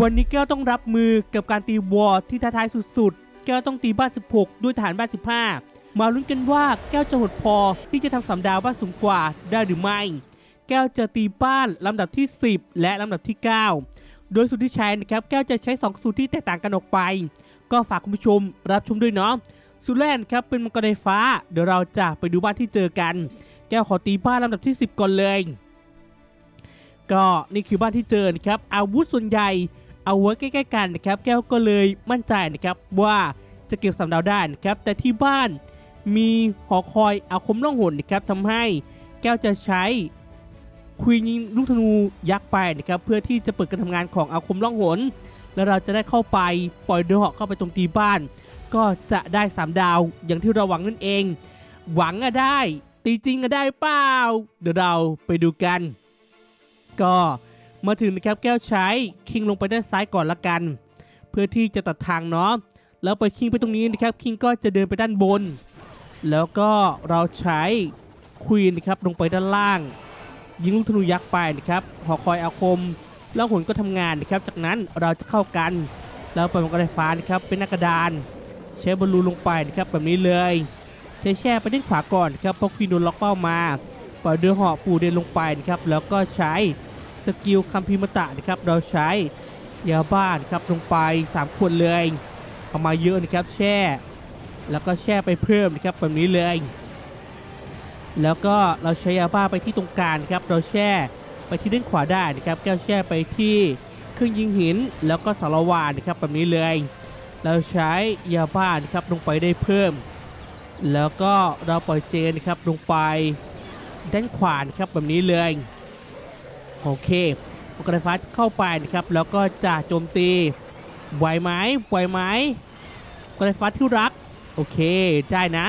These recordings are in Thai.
วันนี้แก้วต้องรับมือกับการตีวอร์ที่ท้าทายสุดๆ แก้วต้องตีบ้าน 16 ด้วยฐานบ้าน 15 มาลุ้นกันว่าแก้วจะหดพอที่จะทำสามดาวบ้านสูงกว่าได้หรือไม่ แก้วจะตีบ้านลำดับที่ 10 และลำดับที่ 9 โดยสูตรที่ใช้นะครับแก้วจะใช้ 2 สูตรที่แตกต่างกันออกไป ก็ฝากคุณผู้ชมรับชมด้วยเนาะสูตรแรกครับเป็นมังกรไฟฟ้า เดี๋ยวเราจะไปดูบ้านที่เจอกัน แก้วขอตีบ้านลำดับที่ 10 ก่อนเลยก็นี่คือบ้านที่เจอนะครับอาวุธส่วนใหญ่ เอาไว้ใกล้ๆกันนะครับ แก้วก็เลยมั่นใจนะครับว่าจะเก็บสามดาวได้นะครับ แต่ที่บ้านมีหอคอยอาคมล่องหนนะครับทำให้แก้วจะใช้ควีนยิงลูกธนูยักษ์ไปนะครับ เพื่อที่จะเปิดการทำงานของอาคมล่องหน แล้วเราจะได้เข้าไปปล่อยเดือหอกเข้าไปตรงตีบ้าน ก็จะได้สามดาวอย่างที่เราหวังนั่นเอง หวังอะได้ ตีจริงอะได้เปล่าเดี๋ยวเราไปดูกัน ก็ มาถึงนะครับแก้วใช้คิงลงไปด้านซ้ายก่อนละกัน เพื่อที่จะตัดทางเนาะแล้วไปคิงไปตรงนี้นะครับคิงก็จะเดินไปด้านบน แล้วก็เราใช้ควีนนะครับลงไปด้านล่าง ยิงลูกธนูยักษ์ไปนะครับหอคอยอาคม แล้วหนก็ทำงานนะครับ จากนั้นเราจะเข้ากัน แล้วไปมังกรไฟฟ้านะครับเป็นหนักกระดานใช้บอลลูนลงไปนะครับแบบนี้เลยใช้แช่ไปด้านขวาก่อนนะครับเพราะควีนโดนล็อกเป้ามาปล่อยเดือหาะปูเดินลงไปนะครับแล้วก็ใช้ สกิลคัมพิมตะนะครับเราใช้ยาบ้านครับลงไป 3 ขวดเลยเอามาเยอะนะครับแช่ แล้วก็แช่ไปเพิ่มนะครับแบบนี้เลย แล้วก็เราใช้ยาบ้าไปที่ตรงกลางครับเราแช่ไปที่ด้านขวาได้นะครับแก้วแช่ไปที่เครื่องยิงหินแล้วก็สารวานนะครับแบบนี้เลย เราใช้ยาบ้านครับลงไปได้เพิ่ม แล้วก็เราปล่อยเจนครับลงไปด้านขวานครับแบบนี้เลย โอเคมังกรไฟฟ้าเข้าไปนะครับ แล้วก็จะโจมตีไหวไหมไหวไหมกรไฟฟ้าที่รัก โอเค ได้นะ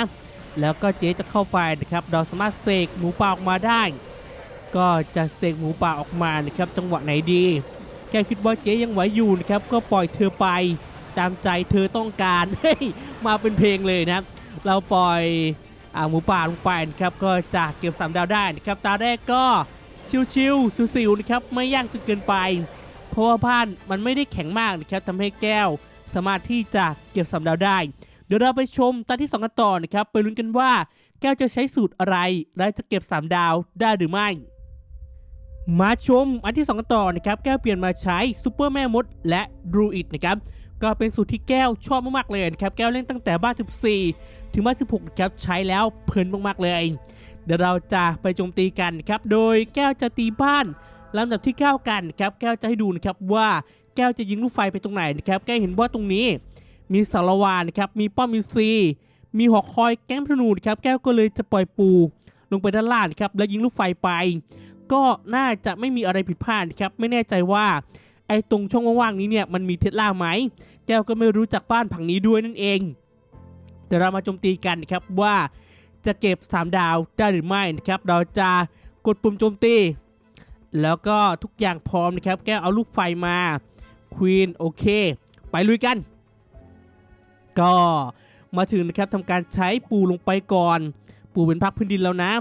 แล้วก็เจ๊จะเข้าไปนะครับ เราสามารถเสกหมูป่าออกมาได้ ก็จะเสกหมูป่าออกมานะครับ จังหวะไหนดีแค่คิดว่าเจ๊ยังไหวอยู่นะครับ ก็ปล่อยเธอไป ตามใจเธอต้องการ มาเป็นเพลงเลยนะเราปล่อยอหมูป่าลงไปนะครับ ก็จะเก็บสามดาวได้นะครับ ตาแรกก็ ชิวๆสิวๆนะครับไม่ยากจนเกินไป เพราะว่าบ้านมันไม่ได้แข็งมากนะครับทำให้แก้วสามารถที่จะเก็บสามดาวได้ เดี๋ยวเราไปชมตอนที่2กันต่อนะครับไปลุ้นกันว่าแก้วจะใช้สูตรอะไร และจะเก็บ 3 ดาวได้หรือไม่ มาชมอันที่ 2 กันต่อนะครับแก้วเปลี่ยนมาใช้ซูเปอร์แม่มดและดรูอิดนะครับก็เป็นสูตรที่แก้วชอบมากๆเลยนะครับแก้วเล่นตั้งแต่บ้าน 14 ถึงบ้าน 16นะครับใช้แล้วเพลินมากๆเลย เดี๋ยวเราจะไปโจมตีกันครับ โดยแก้วจะตีบ้านลำดับที่ 9 กันครับ แก้วจะให้ดูนะครับว่าแก้วจะยิงลูกไฟไปตรงไหนนะครับ แก้วเห็นว่าตรงนี้ มีสารวานครับ มีป้อมมีซี มีหอกคอยแก้มธนูครับ แก้วก็เลยจะปล่อยปู ลงไปด้านล่างครับ แล้วยิงลูกไฟไป ก็น่าจะไม่มีอะไรผิดพลาดครับ ไม่แน่ใจว่าไอ้ตรงช่องว่างๆนี้เนี่ยมันมีเทสลาไหม แก้วก็ไม่รู้จักบ้านผังนี้ด้วยนั่นเอง เดี๋ยวเรามาโจมตีกันนะครับว่า จะเก็บ 3 ดาวได้หรือไม่นะครับ เราจะกดปุ่มโจมตี แล้วก็ทุกอย่างพร้อมนะครับ แก้วเอาลูกไฟมาควีนโอเค ไปลุยกัน ก็มาถึงนะครับทำการใช้ปูลงไปก่อน ปูเป็นพักพื้นดินแล้วนะ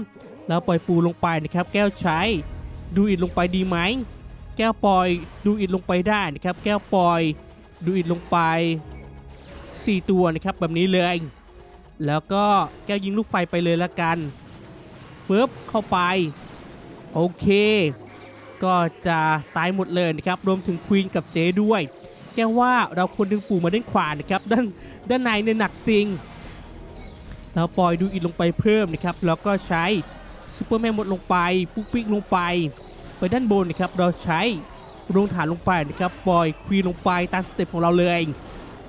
แล้วปล่อยปูลงไปนะครับ แก้วใช้ดูอิดลงไปดีไหม แก้วปล่อยดูอิดลงไปได้นะครับ แก้วปล่อยดูอิดลงไป 4 ตัวนะครับแบบนี้เลย แล้วก็แก้วยิงลูกไฟไปเลยละกันเฟิบเข้าไป โอเค ก็จะตายหมดเลยนะครับ รวมถึงควีนกับเจด้วย แก้ว่าเราควรดึงปู่มาด้านขวานะครับ ด้านด้านในเนี่ยหนักจริง เราปล่อยดูอินลงไปเพิ่มนะครับ แล้วก็ใช้ซูเปอร์แมนหมดลงไป ปุ๊กปิ๊กลงไป ไปด้านบนนะครับ เราใช้ลงฐานลงไปนะครับ ปล่อยควีนลงไปตามสเต็ปของเราเลย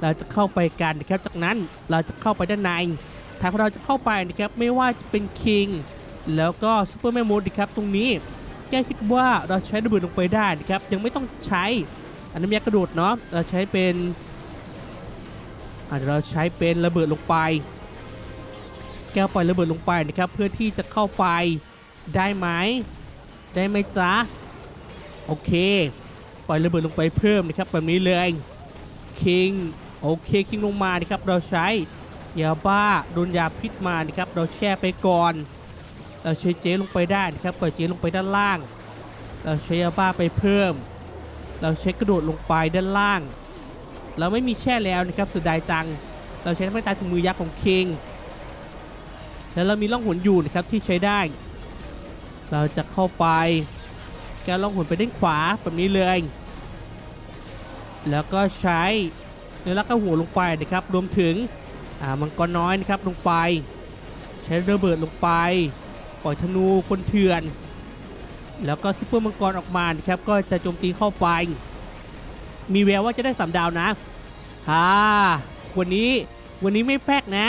เราจะเข้าไปกันนะครับ จากนั้นเราจะเข้าไปด้านใน ทางของเราจะเข้าไปนะครับ ไม่ว่าจะเป็นคิง แล้วก็ซูเปอร์แมนโมดนะครับ ตรงนี้ แกคิดว่าเราใช้ระเบิดลงไปได้นะครับ ยังไม่ต้องใช้อันน้ำยากระโดดเนาะ เราใช้เป็นอาจจะเราใช้เป็นระเบิดลงไป แก้วปล่อยระเบิดลงไปนะครับ เพื่อที่จะเข้าไปได้ไหม ได้ไหมจ๊ะ โอเค ปล่อยระเบิดลงไปเพิ่มนะครับแบบนี้เลยคิง โอเคคิงลงมานะครับเราใช้ยาบ้าโดนยาพิษมานะครับเราแช่ไปก่อนเราใช้เจลงไปได้นะครับปล่อยเจลงไปด้านล่าง เราใช้ยาบ้าไปเพิ่ม เราใช้กระโดดลงไปด้านล่าง เราไม่มีแช่แล้วนะครับสุดดายจัง เราใช้ไม่ตายถุงมือยักษ์ของคิงแล้วเรามีล่องหนอยู่นะครับที่ใช้ได้ เราจะเข้าไปแกล่องหนไปด้านขวาแบบนี้เลย แล้วก็ใช้ เนื้อลักกระหัวลงไปนะครับรวมถึงมังกรน้อยนะครับลงไป ใช้ระเบิดลงไป ปล่อยธนูคนเถื่อน แล้วก็ซุปเปอร์มังกรออกมานะครับก็จะโจมตีเข้าไป มีแววว่าจะได้สามดาวนะฮ่าวันนี้วันนี้ไม่แป๊กนะ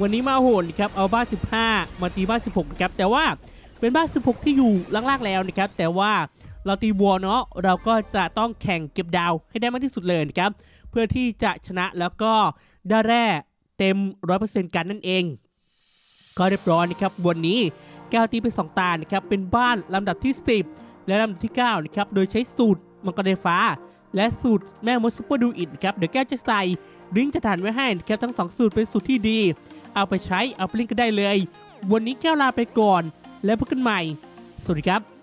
วันนี้มาโหดครับเอาบ้าน15 มาตีบ้าน16นะครับแต่ว่าเป็นบ้าน16 ที่อยู่ล่างๆแล้วนะครับแต่ว่าเราตีวัวเนาะเราก็จะต้องแข่งเก็บดาวให้ได้มากที่สุดเลยนะครับ พื่อที่จะชนะแล้วก็ได้แร่เต็ม 100%กันนั่นเอง ก็เรียบร้อยนะครับวันนี้แก้วตีไปสองตานะครับเป็นบ้านลำดับที่ 10 และลำดับที่9นะครับโดยใช้สูตรมังกรไฟฟ้า และสูตรแม่มดซุปเปอร์ดูอิดนครับเดี๋ยวแก้วจะใส่ลิงก์จะฐานไว้ให้นะครับทั้งสองสูตรเป็นสูตรที่ดี เอาไปใช้เอาไปเล่นกันได้เลย วันนี้แก้วลาไปก่อน แล้วพบกันใหม่ สวัสดีครับ